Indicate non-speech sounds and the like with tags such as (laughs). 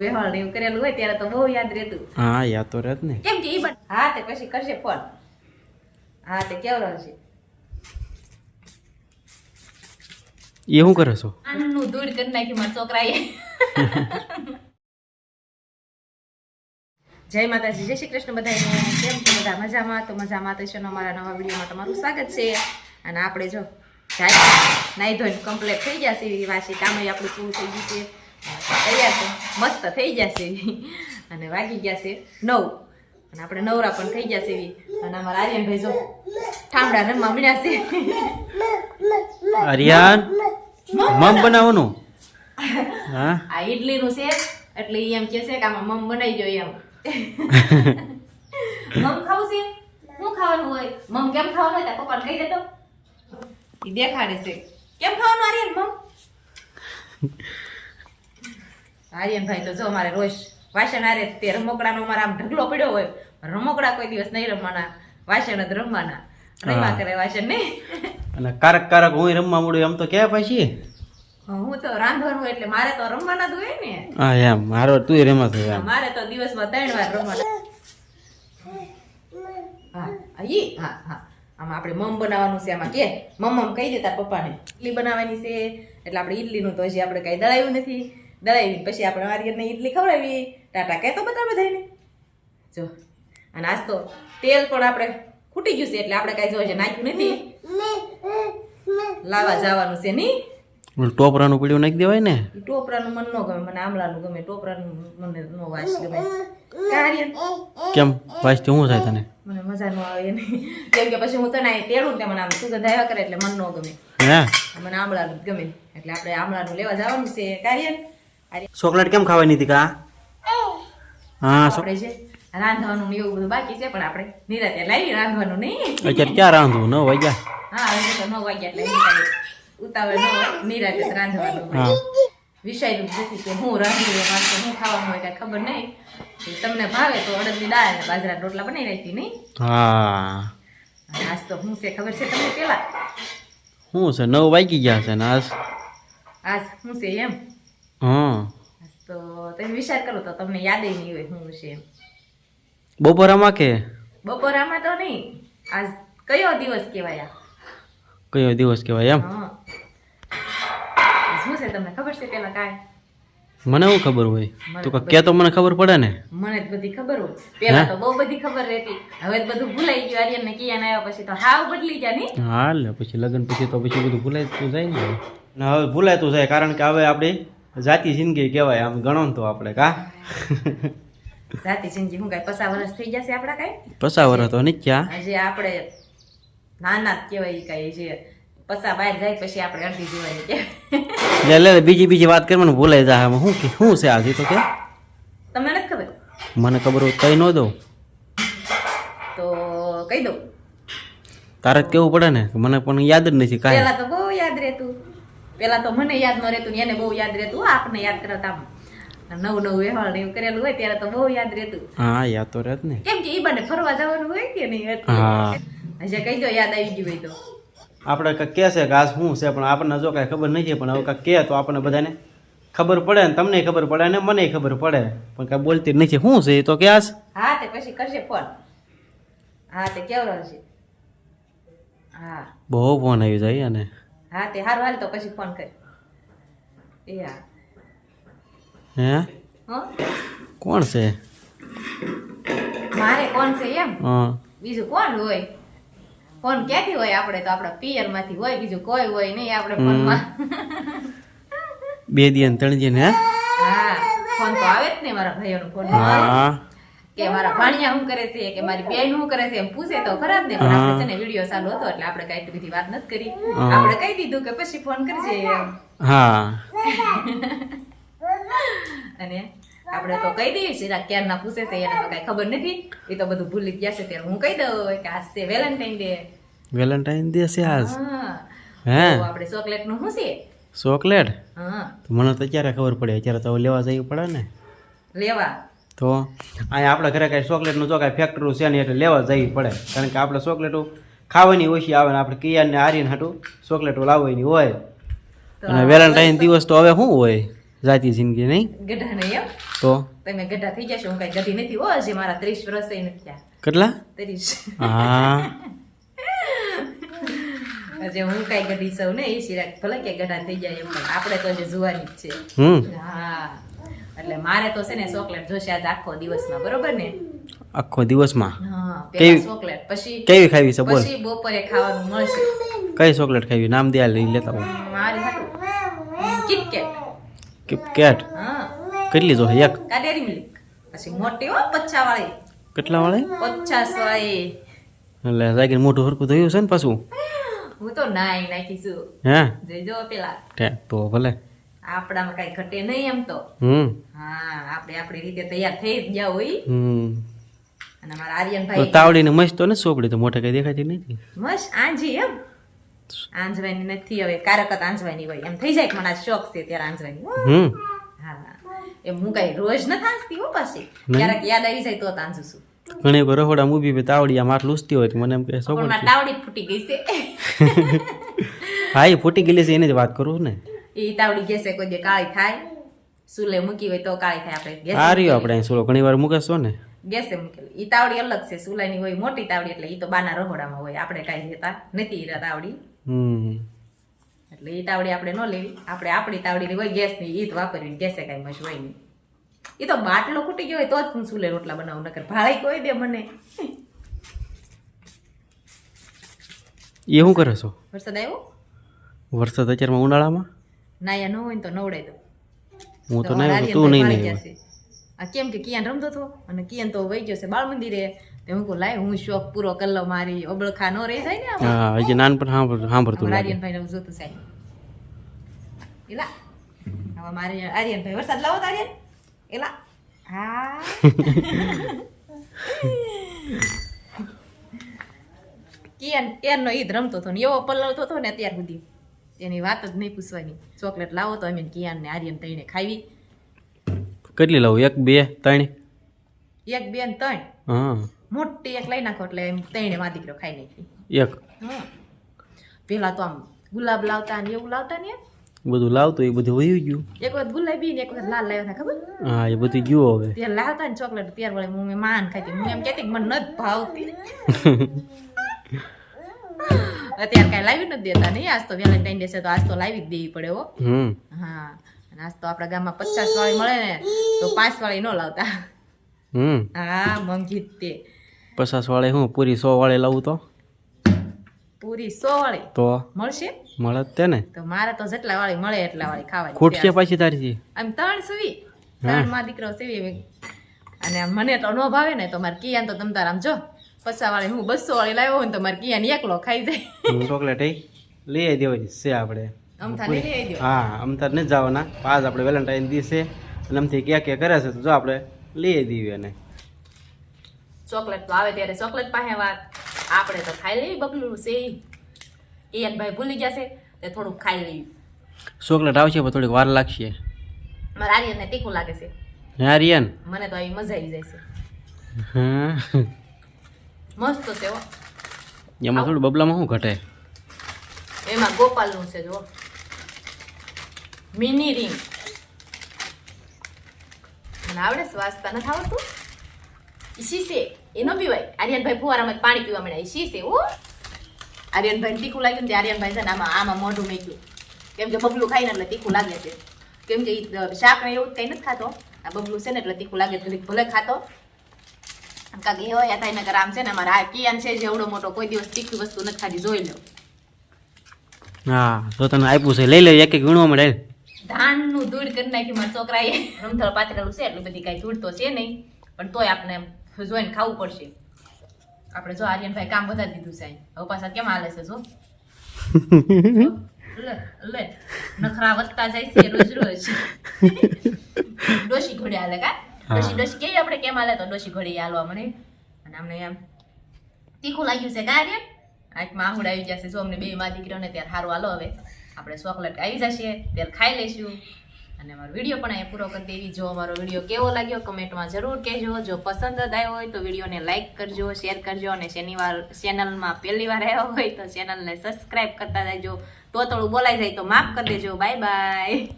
વ્યવહાર ને કરેલું હોય ત્યારે તો બહુ યાદ રહેતું. હા યાદ તો રહે ને. કેમ કે ઈ બન હા તે પછી કરશે ફોન હા તે કેવડો છે એ શું કરે છો? આનંદનું દૂર કરી નાખ્યું મારા છોકરાએ. (laughs) જય માતાજી જય શ્રી કૃષ્ણ બધાને કેમ છો બધા? મજામાં? તો મજામાં તો છે અમારા નવા વિડીયોમાં તમારું સ્વાગત છે. અને આપણે જો નાઈ ધોઈને કમ્પ્લીટ થઈ ગયા છે વાસી કામ આપણું પૂરું થઈ ગયું છે. તૈયાર છે. મસ્ત થઈ જશે. અને વાગી ગયા છે નવ. અને આપણે નવરા પણ થઈ ગયા છે અને અમારા આર્યનભાઈ જો ઠામડા રમવા મળ્યા છે. આર્યન મમ બનાવવાનું? હા? આ ઈડલીનું છે એટલે એમ કે છે કે આમાં મમ બનાવી જો એમ. (laughs) મમ ખાવું છે? શું ખાવાનું હોય? મમ કેમ ખાવાનું હોય? પપ્પાને કહી દેતો એ દેખાડે છે. કેમ ખાવાનું આર્યન મમ? આર્યન ભાઈ તો જો અમારે રોજ વાસણ આરે તે રમકડાનો અમારે આમ ઢગલો પડ્યો હોય રમકડા કોઈ દિવસ નહીં રમવાના વાસણ જ રમવાના. રમવા કરે વાસણ ને. અને કારક કારક હું રમવા મળું એમ તો કે પછી. હું તો રાંધવાનું એટલે મારે તો રમવાના જ હોય ને. હા એમ. મારો તું રમત હોય મારે તો દિવસમાં ત્રણ વાર રમવાના. હા અહી હા હા. આમાં આપણે મમ બનાવવાનું છે આમાં કે મમ મમ કહી દેતા પપ્પાને. ઇડલી બનાવવાની છે એટલે આપણે ઇડલીનું તો હજી આપણે કઈ દળાયું નથી. દળાવી પછી આપણે આર્યનને ઇડલી ખવડાવી ટાટા કહેતો બધા બધાને જો અને આજ તો તેલ પણ આપણે ખૂટી ગયું છે એટલે આપણે કાંઈ જોઈએ નાખ્યું નથી. લાવવા જવાનું છે નહીં ઓલું ટોપરાનું પીડ્યું નાખી દેવાય ને? ટોપરાનું મન ન ગમે મને આમલાનું ગમે ટોપરાનું મને નો વાસ ગમે. કેમ? વાંચતી હું થાય તને? મને મજા ન આવે ને કેમ કે પછી હું તને અહીં તેડું ને મને આમ સુગંધ આવ્યા કરે એટલે મન ન ગમે. હે? મને આમલાનું ગમે. એટલે આપણે આમલાનું લેવા જવાનું છે. આર્યન ચોકલેટ કેમ ખાવાની હતી કા? હા આપણે છે રાંધવાનું એવું બધું બાકી છે પણ આપણે નિરાતે લાવી રાંધવાનું નહીં અત્યારે ક્યાં રાંધવું? નવ વાગ્યા. હા હવે તો નવ વાગ્યા એટલે ઉતાવળ ન નિરાતે રાંધવાનું હા. વિષયનું નથી કે હું રાંધી માણસો હું ખાવાનું હોય કાંઈ ખબર નહીં. તમને ભાવે તો અડદની દાળ અને બાજરાના રોટલા બનાવી રાખી નહીં? હા. આજ તો હું છે ખબર છે તમને પેલા શું છે? નવ વાગી ગયા છે ને આજ. આજ હું છે એમ? હા તો તમે વિચાર કરો તો તમને યાદ નહીં હોય હું છે બપોરામાં કે? બપોરામાં તો નહીં. આજ કયો દિવસ કહેવાય કયો દિવસ કહેવાય એમ? શું છે તમને ખબર છે પેલા કાંઈ? મને શું ખબર હોય? તું કે તો મને ખબર પડે ને? મને બધી ખબર હોય. પેલા તો બહુ બધી ખબર રહેતી. હવે બધું ભૂલાઈ ગયું. આર્યન ને કિયાન આવ્યા પછી તો હાવ બદલી ગયા નહીં? હા લે પછી લગ્ન પછી તો પછી બધું ભૂલાયતું જાય ને. હવે હવે તો જાય. કારણ કે હવે આપણી જાતિ જિંદગી કહેવાય આમ ગણો તો આપણે કા? જાતિ જિંદગી હું કાંઈ પસા વર્ષ થઈ જશે આપણા કાંઈ? પસા વરસ તો નહીં ક્યાં. હજી આપણે નાના જ કહેવાય ઈ કાંઈ જે પસા બહાર જાય પછી આપણે અડધી જોવાય કે. એટલે બીજી બીજી વાત કરવાનું ભૂલાઈ જાય આમાં શું કે શું છે આજે તો કે? તમને નથી ખબર? મને ખબર હોય કઈ ન દઉં. તો કહી દઉં. તારે કેવું પડે ને મને પણ યાદ જ નથી કાંઈ. પેલા તો બહુ યાદ રહેતું. પેલા તો મને યાદ ન રહેતું એને બહુ યાદ રહેતું આપણને આપને યાદ કરતા નવું નવું વ્યવહાર ને એવું કરેલું હોય ત્યારે તો બહુ યાદ રહેતું. હા યાદ તો રહેત ને. કેમ કે ઈ બાને ફરવા જવાનું હોય કે નહીં. હા. હજી કહી દો યાદ આવી ગયું હોય તો. આપણે કંઈક કહે છે કે આ શું છે પણ આપણને જો કાંઈ ખબર નથી પણ હવે કાંઈક કહે તો આપણને બધાને ખબર પડે ને તમને ખબર પડે ને મને ખબર પડે. પણ કાંઈ બોલતી જ નથી. શું છે એ તો કે આ હા તે પછી કરશે ફોન. હા તે કેવડો છે. હા. બહુ ફોન આવી જાય અને હા તે હારું હાલ તો પછી ફોન કર. એ હા. હે? હો? કોણ છે? મારે કોણ છે એમ? બીજું કોણ હોય? ફોન ક્યાંથી હોય આપણે? તો આપણા પિયરમાંથી હોય બીજું કોઈ હોય નહીં આપણે ફોનમાં બે દિયન ત્રણ દિયન હે? હા ફોન તો આવે જ ને મારા ભાઈઓનો ફોન હા. કે મારા ભાણિયા શું કરે છે કે મારી બેન શું કરે છે એમ પૂછે તો ખરાબ ને. પણ આપણે છે ને વીડિયો ચાલુ હતો એટલે આપણે કઈ બધી વાત નથી કરી. આપણે કહી દીધું કે પછી ફોન કરજે હા. (laughs) અને આપણે તો કહી દઈએ છીએ ક્યારના પૂછે છે એને તો કઈ ખબર નથી. એ તો બધું ભૂલી ગયા છે ત્યારે હું કહી દઉં કે આજ છે વેલેન્ટાઇન ડે વેલેન્ટાઇન ડે છે આજ? હે. આપણે ચોકલેટનું શું છે? ચોકલેટ હા. મને તો ક્યારે ખબર પડે અત્યારે તો લેવા જવું પડે ને. લેવા? તો અહીંયા આપણા ઘરે કાંઈ ચોકલેટનું જો કાંઈ ફેક્ટરી છે નહીં એટલે લેવા જવી પડે. કારણ કે આપણે ચોકલેટો ખાવાની ઓછી આવે ને આપણે કિયાને હારીને હાટું ચોકલેટો લાવવાની હોય. અને વેલેન્ટાઇન દિવસ તો હવે શું હોય? જાતિ જિંદગી નહીં? ગઢાને એમ? તો? તમે ગઢા થઈ જશો હું કઈ ગઢી નથી હો હજી મારા ત્રીસ વર્ષ નથી થયા. કેટલા? ત્રીસ. હા. (laughs) હજી હું કઈ ગઢી સૌ ને એ સિરાક ભલે કે ગઢા થઈ જાય એમ આપણે તો હજી જુવાની જ છે. હમ. હા. એટલે મારે તો છે ને ચોકલેટ જોશે આજ આખો દિવસમાં બરોબર ને? આખો દિવસમાં? હા કેવી- ચોકલેટ પછી કેવી ખાવી છે બોલ. પછી બપોરે ખાવાનું મળશે. કઈ ચોકલેટ ખાવી? નામ દે લઈ લેતા હું મારી હાટું. કિટકેટ કે હા. કેટલી જો એક? કાડેરી મિલ્ક. પછી મોટી હો પચ્ચા વાળી કેટલા વાળી 50 વાળી એટલે સાઈકલ મોટું હરકું થયું છે ને પાછું? હું તો નાઈ નાખીશું હે? જોઈજો પેલા. તે તો ભલે. આપણામાં કઈ ઘટે નહીં એમ તો. હમ. હા આપણે આપણી રીતે તૈયાર થઈ જ ગયા હોય. હમ. અને અમારા આર્યનભાઈ તાવડીને મસ્ત તો ને ચોપડી તો મોટે કઈ દેખાતી નથી. મસ્ત આંજી એમ. આંજવાની નથી હવે કારકત આંજવાની હોય. એમ થઈ જાય મને શોખ છે ત્યારે આંજવાની હો. હમ. હા. એમ હું કઈ રોજ ન થાંસતી હો પાછી. ક્યારેક યાદ આવી જાય તો તાંજું છું. ઘણી વાર રહોડા પે તાવડી આમ આટ લૂસતી હોય તો મને એમ કે પણ તાવડી ફૂટી ગઈ છે. (laughs) હા એ ફૂટી ગયેલી છે એની જ વાત કરું ને. એ તાવડી ગેસે કોઈ દે કાળી થાય. સુલે મૂકી હોય તો કાળી થાય આપણે. ગેસ આ રહ્યો આપણે સુલો ઘણી વાર મૂકેશો ને? ગેસે મૂકેલી. ઈ તાવડી અલગ છે સુલાની હોય મોટી તાવડી એટલે ઈ તો બાના રહોડામાં હોય આપણે કાંઈ લેતા નથી ઈ તાવડી. હમ. એટલે ઈ તાવડી આપણે ન લેવી. આપણે આપણી તાવડી હોય ગેસની ઈ જ વાપરવી ગેસે કાંઈ મજ હોય નહીં. ઈ તો બાટલો ખૂટી ગયો હોય તો જ હું સુલે રોટલા બનાવું નકર ભાળી કોઈ દે મને. એ શું કરે છો? વરસાદ આવ્યો? વરસાદ અત્યારમાં ઉનાળામાં? નાયા ન હોય ને તો નવડાય દો હું તો નહીં તું નહીં નહીં આ કેમ કે કિયાન રમતો હતો અને કિયાન તો વહી ગયો છે બાળ મંદિરે તે હું કહું લાય હું શોખ પૂરો કરલો મારી ઓબળખા નો રહી જાય ને. હા હજી નાનપણ સાંભળ સાંભળતું આર્યનભાઈને હું જોતું સાહેબ એલા હવે મારે આર્યનભાઈ વરસાદ લાવો આર્યન એલા હા કિયાન એનો ઈદ રમતો હતો ને એવો પલળતો હતો ને અત્યાર સુધી એની વાત જ નહીં પૂછવાની. ચોકલેટ લાવો તો અમે કિયાન ને આર્યન તઈને ખાવી. કેટલી લાવું? એક બે ત્રણ? એક બે ને ત્રણ. હા. મોટી એક લઈ નાખો એટલે એમ તઈને માં દીકરો ખાઈ નાખી. એક. હમ પેલા તો આમ ગુલાબ લાવતા ને એવું લાવતા ને બધું લાવતું એ બધું વહી ગયું. એક વખત ગુલાબી ને એક વખત લાલ લાવ્યા હતા ખબર? હા એ બધું ગયું હવે. ત્યાં લાવતા ને ચોકલેટ ત્યાર વળે હું માન ખાતી હું એમ કહેતી મને નથી ભાવતી. (laughs) અત્યારે કાંઈ લાવી નથી દેતા નહીં? આજ તો વેલેન્ટાઇન ડે છે તો આજ તો લાવી જ દેવી પડે હો. હા. અને આજ તો આપણા ગામમાં પચાસ વાળી મળે ને તો પાંચ વાળી ન લાવતા. હા મોંઘી તે. પચાસ વાળી હું પૂરી સો વાળી લાવું તો? પૂરી સો વાળી? તો? મળશે? મળે તે ને. તો મારે તો જેટલા વાળી મળે એટલા વાળી ખાવાની ખૂટશે પાછી તારી આમ ત્રણ સુવી. ત્રણમાં દીકરો સીવી અને મને તો ન ભાવે ને તો મારે કિયાન તો તમ તાર આમ જો. પચાસ વાળી હું બસો વાળી લાવ્યો હોય ને તો મારે કિયાન એકલો ખાઈ જાય. ચોકલેટ એ લઈ આવી દેવાની છે આપણે. અમથા નહીં લઈ દો હા અમતાર નથી જવાના. પાસ આપણે વેલેન્ટાઇન દિવસે અને આમથી ક્યાં ક્યાં કરે છે તો જો આપણે લઈ આવી દઈએ એને. ચોકલેટ તો આવે ત્યારે ચોકલેટ પાસે વાત. આપણે તો ખાઈ લેવી બગલું છે. એ એક ભાઈ ભૂલી ગયા છે તે થોડુંક ખાઈ લેવી ચોકલેટ આવશે પણ થોડીક વાર લાગશે. મારા આર્યનને તીખું લાગે છે. આર્યન? મને તો આવી મજા આવી જાય છે. હા. મસ્ત છે હો. એમાં થોડું બબલામાં શું ઘટે? એમાં ગોપાલનું છે જો મિની રિંગ. મને આવડે છે નથી આવડતું? શીશે. એનો પીવાય આર્યનભાઈ ફુવારામાં પાણી પીવા મળ્યા. શી શીશે ઓ આર્યનભાઈ તીખું લાગ્યું ને આર્યનભાઈ છે ને આમાં આમાં મોઢું મેક્યું. કેમ કે બબલું ખાઈને એટલે તીખું લાગે છે. કેમ કે શાક ને એવું કંઈ નથી ખાતો. આ બબલું છે ને એટલે તીખું લાગે છે. ભલે ખાતો. કાંક એ હોય થાય નગર આમ છે ને અમારા આ કિયાન છે જેવડો મોટો કોઈ દિવસ તીખી વસ્તુ નથી ખાધી જોઈ લો. હા તો તને આપ્યું છે. લઈ લે એક એક વીણવા મળે. ધાનનું ધૂળ કરી નાખ્યું મારા છોકરાએ. રમથળ પાથરેલું છે એટલું બધી કાંઈ ધૂળ તો છે નહીં. પણ તોય આપણે જોઈને ખાવું પડશે. આપણે જો આર્યનભાઈ કામ વધારી દીધું છે. હવે પાછા કેમ હાલે છે જો? નખરા વધતા જાય છે રોજ રોજ. (laughs) ડોશી ઘોડે હાલે કા? ડોશી ડોશી કહીએ આપણે કેમ હાલે? તો ડોશી ઘડી હાલવા મને અને અમને એમ તીખું લાગ્યું છે કાર્ય આંખમાં આહુડ આવી જશે જો અમને બે માં દીકરીઓને ત્યારે સારું હાલો હવે. આપણે ચોકલેટ આવી જશે ત્યારે ખાઈ લઈશું. અને અમારો વીડિયો પણ અહીંયા પૂરો કરી દેવી. જો અમારો વીડિયો કેવો લાગ્યો કમેન્ટમાં જરૂર કહેજો. જો પસંદ જ આવ્યો હોય તો વિડીયોને લાઇક કરજો શેર કરજો. અને શનિવાર ચેનલમાં પહેલી વાર આવ્યો હોય તો ચેનલને સબસ્ક્રાઇબ કરતા જજો તો થોડું બોલાઈ જાય તો માફ કરી દેજો. Bye bye